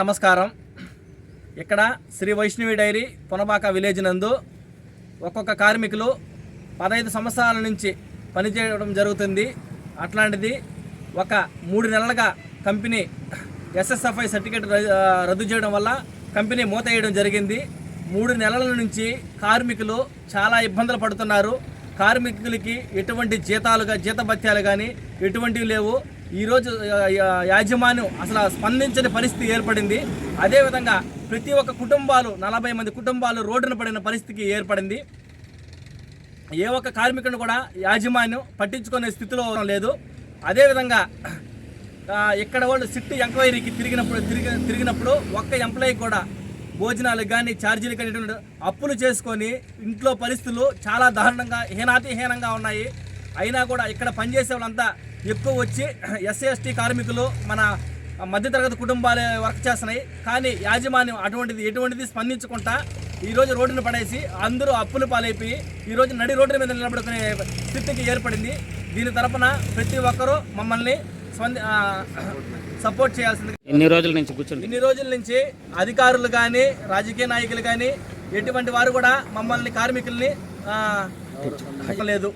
నమస్కారం. ఇక్కడ Shri Vaishnavi dairy Punabaka village నందు ఒక్కొక్క కార్మికులు పదహైదు సంవత్సరాల నుంచి పనిచేయడం జరుగుతుంది. అట్లాంటిది ఒక మూడు నెలలుగా కంపెనీ ఎస్ఎస్ఎఫ్ఐ సర్టిఫికేట్ రద్దు చేయడం వల్ల కంపెనీ మూతేయడం జరిగింది. మూడు నెలల నుంచి కార్మికులు చాలా ఇబ్బందులు పడుతున్నారు. కార్మికులకి ఎటువంటి జీతాలుగా జీతభత్యాలు కానీ ఎటువంటివి లేవు. ఈరోజు యాజమాన్యం అసలు స్పందించని పరిస్థితి ఏర్పడింది. అదేవిధంగా ప్రతి ఒక్క కుటుంబాలు నలభై మంది కుటుంబాలు రోడ్డున పడిన పరిస్థితి ఏర్పడింది. ఏ ఒక్క కార్మికుని కూడా యాజమాన్యం పట్టించుకునే స్థితిలో లేదు. అదేవిధంగా ఎక్కడ ఇక్కడ వాళ్ళు సిట్ ఎంక్వైరీకి తిరిగినప్పుడు తిరిగి తిరిగినప్పుడు ఒక్క ఎంప్లాయీ కూడా భోజనాలకు కానీ ఛార్జీలు కానీ అప్పులు చేసుకొని ఇంట్లో పరిస్థితులు చాలా దారుణంగా హీనాతిహీనంగా ఉన్నాయి. అయినా కూడా ఇక్కడ పనిచేసే వాళ్ళంతా ఎక్కువ వచ్చి ఎస్సీ ఎస్టీ కార్మికులు మన మధ్యతరగతి కుటుంబాలే వర్క్ చేస్తున్నాయి. కానీ యాజమాన్యం అటువంటిది ఎటువంటిది స్పందించకుండా ఈరోజు రోడ్డును పడేసి అందరూ అప్పులు పాలైపోయి ఈరోజు నడి రోడ్డు మీద నిలబడుకునే స్థితికి ఏర్పడింది. దీని తరపున ప్రతి ఒక్కరూ మమ్మల్ని సపోర్ట్ చేయాల్సింది ఎన్ని రోజుల నుంచి కూర్చుంది ఇన్ని రోజుల నుంచి అధికారులు కానీ రాజకీయ నాయకులు కానీ ఎటువంటి వారు కూడా మమ్మల్ని కార్మికుల్ని లేదు